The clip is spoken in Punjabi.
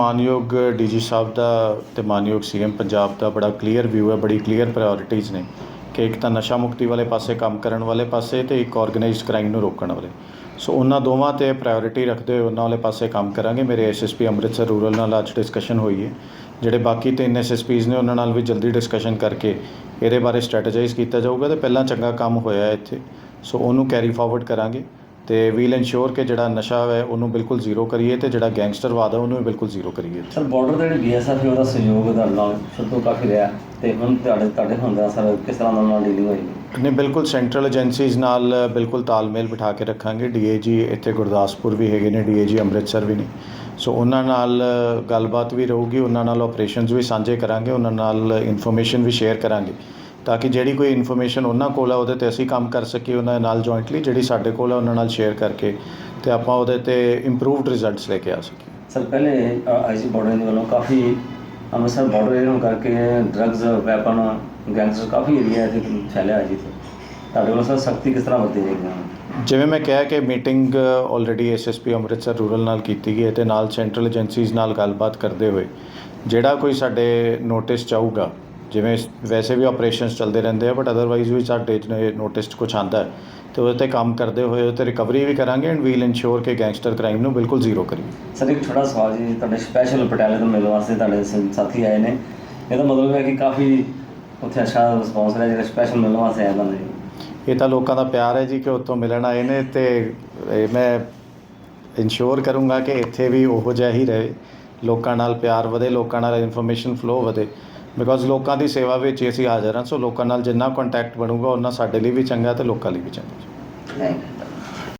ਮਾਨਯੋਗ ਡੀਜੀ ਸਾਹਿਬ ਦਾ ਤੇ ਮਾਨਯੋਗ ਸੀਐਮ ਪੰਜਾਬ ਦਾ ਬੜਾ ਕਲੀਅਰ ਵਿਊ ਹੈ, ਬੜੀ ਕਲੀਅਰ ਪ੍ਰਾਇੋਰਟੀਜ਼ ਨੇ ਕਿ ਇੱਕ ਤਾਂ ਨਸ਼ਾ ਮੁਕਤੀ ਵਾਲੇ ਪਾਸੇ ਕੰਮ ਕਰਨ ਵਾਲੇ ਪਾਸੇ ਤੇ ਇੱਕ ਆਰਗੇਨਾਈਜ਼ਡ ਕ੍ਰਾਈਮ ਨੂੰ ਰੋਕਣ ਵਾਲੇ। ਸੋ ਉਹਨਾਂ ਦੋਵਾਂ ਤੇ ਪ੍ਰਾਇੋਰਟੀ ਰੱਖਦੇ ਹੋਏ ਉਹਨਾਂ ਵਾਲੇ ਪਾਸੇ ਕੰਮ ਕਰਾਂਗੇ। ਮੇਰੇ ਐਸਐਸਪੀ ਅੰਮ੍ਰਿਤਸਰ ਰੂਰਲ ਨਾਲ ਅੱਜ ਡਿਸਕਸ਼ਨ ਹੋਈ ਹੈ। ਜਿਹੜੇ ਬਾਕੀ ਤਿੰਨ ਐਸਐਸਪੀਜ਼ ਨੇ ਉਹਨਾਂ ਨਾਲ ਵੀ ਜਲਦੀ ਡਿਸਕਸ਼ਨ ਕਰਕੇ ਇਹਦੇ ਬਾਰੇ ਸਟ੍ਰੈਟੇਜਾਈਜ਼ ਕੀਤਾ ਜਾਊਗਾ ਤੇ ਪਹਿਲਾਂ ਚੰਗਾ ਕੰਮ ਹੋਇਆ ਇੱਥੇ। ਸੋ ਉਹਨੂੰ ਕੈਰੀ ਫਾਰਵਰਡ ਕਰਾਂਗੇ। ਤੇ ਵੀਲ ਇਨਸ਼ੋਰ ਕਿ ਜਿਹੜਾ ਨਸ਼ਾ ਹੈ ਉਹਨੂੰ ਬਿਲਕੁਲ ਜ਼ੀਰੋ ਕਰੀਏ ਤੇ ਜਿਹੜਾ ਗੈਂਗਸਟਰਵਾਦ ਹੈ ਉਹਨੂੰ ਵੀ ਬਿਲਕੁਲ ਜ਼ੀਰੋ ਕਰੀਏ। ਸਰ ਬਾਰਡਰ ਦੇ ਜਿਹੜੇ ਬੀਐਸਐਫ ਉਹਦਾ ਸਹਿਯੋਗ ਤੁਹਾਡੇ ਨਾਲ ਤੋਂ ਕਾਫੀ ਰਿਹਾ ਤੇ ਹੁਣ ਤੁਹਾਡੇ ਤੁਹਾਡੇ ਹੁੰਦਾ ਸਰ ਕਿਸ ਤਰ੍ਹਾਂ ਉਹਨਾਂ ਨਾਲ ਡੀਲਿੰਗ ਹੋਏਗੀ? ਨਹੀਂ ਬਿਲਕੁਲ ਸੈਂਟਰਲ ਏਜੰਸੀਜ਼ ਨਾਲ ਬਿਲਕੁਲ ਤਾਲਮੇਲ ਬਿਠਾ ਕੇ ਰੱਖਾਂਗੇ। ਡੀਏਜੀ ਇੱਥੇ ਗੁਰਦਾਸਪੁਰ ਵੀ ਹੈਗੇ ਨੇ ਡੀਏਜੀ ਅੰਮ੍ਰਿਤਸਰ ਵੀ ਨੇ। ਸੋ ਉਹਨਾਂ ਨਾਲ ਗੱਲਬਾਤ ਵੀ ਰਹੂਗੀ ਉਹਨਾਂ ਨਾਲ ਆਪਰੇਸ਼ਨਸ ਵੀ ਸਾਂਝੇ ਕਰਾਂਗੇ ਉਹਨਾਂ ਨਾਲ ਇਨਫੋਰਮੇਸ਼ਨ ਵੀ ਸ਼ੇਅਰ ਕਰਾਂਗੇ। ਤਾਂ ਕਿ ਜਿਹੜੀ ਕੋਈ ਇਨਫੋਰਮੇਸ਼ਨ ਉਹਨਾਂ ਕੋਲ ਹੈ ਉਹਦੇ ਤੇ ਅਸੀਂ ਕੰਮ ਕਰ ਸਕੀਏ ਉਹਨਾਂ ਨਾਲ ਜੁਆਇੰਟਲੀ ਜਿਹੜੀ ਸਾਡੇ ਕੋਲ ਹੈ ਉਹਨਾਂ ਨਾਲ ਸ਼ੇਅਰ ਕਰਕੇ ਤੇ ਆਪਾਂ ਉਹਦੇ ਤੇ ਇੰਪਰੂਵਡ ਰਿਜ਼ਲਟਸ ਲੈ ਕੇ ਆ ਸਕੀਏ ਸਰ ਪਹਿਲੇ ਆਈਜੀ ਬਾਰਡਰ ਦੇ ਵੱਲੋਂ ਕਾਫੀ ਅੰਮ੍ਰਿਤਸਰ ਬਾਰਡਰ ਏਰੀਆ ਕਰਕੇ ਡਰੱਗਸ ਵੈਪਨ ਗੈਂਗਸਟਰ ਕਾਫੀ ਏਰੀਆ ਇੱਥੇ ਫੈਲਿਆ ਹੈ ਜੀ ਇੱਥੇ। ਤੁਹਾਡੇ ਵੱਲੋਂ ਸਰ ਸਖਤੀ ਕਿਸ ਤਰ੍ਹਾਂ ਵਰਤੀ ਜਾਏਗੀ ਜਿਵੇਂ ਮੈਂ ਕਿਹਾ ਕਿ meeting already S S P Amritsar rural ਨਾਲ ਕੀਤੀ ਗਈ ਹੈ ਤੇ ਨਾਲ ਸੈਂਟਰਲ ਏਜੰਸੀਜ਼ ਨਾਲ ਗੱਲਬਾਤ ਕਰਦੇ ਹੋਏ ਜਿਹੜਾ ਕੋਈ ਸਾਡੇ ਨੋਟਿਸ ਚਾਹੂਗਾ ਜਿਵੇਂ ਵੈਸੇ ਵੀ ਆਪਰੇਸ਼ਨਸ ਚੱਲਦੇ ਰਹਿੰਦੇ ਆ ਬਟ ਅਦਰਵਾਈਜ਼ ਵੀ ਸਾਡੇ ਨੋਟਿਸ 'ਚ ਕੁਝ ਆਂਦਾ ਤੇ ਉਹਦੇ ਤੇ ਕੰਮ ਕਰਦੇ ਹੋਏ ਉਹ ਤੇ ਰਿਕਵਰੀ ਵੀ ਕਰਾਂਗੇ ਐਂਡ ਵੀਲ ਇਨਸ਼ੋਰ ਕਿ ਗੈਂਗਸਟਰ ਕ੍ਰਾਈਮ ਨੂੰ ਬਿਲਕੁਲ ਜ਼ੀਰੋ ਕਰੀਏ। ਸਰ ਇੱਕ ਛੋਟਾ ਸਵਾਲ ਜੀ ਤੁਹਾਡੇ ਸਪੈਸ਼ਲ ਪਟਿਆਲੇ ਤੋਂ ਮਿਲਣ ਵਾਸਤੇ ਤੁਹਾਡੇ ਸਾਥੀ ਆਏ ਨੇ। ਇਹਦਾ ਮਤਲਬ ਹੈ ਕਿ ਕਾਫੀ ਉੱਥੇ ਅੱਛਾ ਰਿਸਪੌਂਸ ਰਿਹਾ ਜਿਹੜਾ ਸਪੈਸ਼ਲ ਮਿਲਣ ਵਾਸਤੇ ਆਇਆ ਜੀ ਇਹ ਤਾਂ ਲੋਕਾਂ ਦਾ ਪਿਆਰ ਹੈ ਜੀ ਕਿ ਉੱਥੋਂ ਮਿਲਣ ਆਏ ਨੇ ਤੇ ਇਹ ਮੈਂ ਇਨਸ਼ੋਰ ਕਰੂੰਗਾ ਕਿ ਇੱਥੇ ਵੀ ਉਹੋ ਜਿਹਾ ਹੀ ਰਹੇ। ਲੋਕਾਂ ਨਾਲ ਪਿਆਰ ਵਧੇ ਲੋਕਾਂ ਨਾਲ ਇਨਫੋਰਮੇਸ਼ਨ ਫਲੋ ਵਧੇ। ਬਿਕੋਜ਼ ਲੋਕਾਂ ਦੀ ਸੇਵਾ ਵਿੱਚ ਹੀ ਅਸੀਂ ਹਾਜ਼ਰ ਹਾਂ, ਸੋ ਲੋਕਾਂ ਨਾਲ ਜਿੰਨਾ ਕੰਟੈਕਟ ਬਣੂਗਾ, ਉਹਨਾਂ ਸਾਡੇ ਲਈ ਵੀ ਚੰਗਾ ਤੇ ਲੋਕਾਂ ਲਈ ਵੀ ਚੰਗਾ। ਥੈਂਕ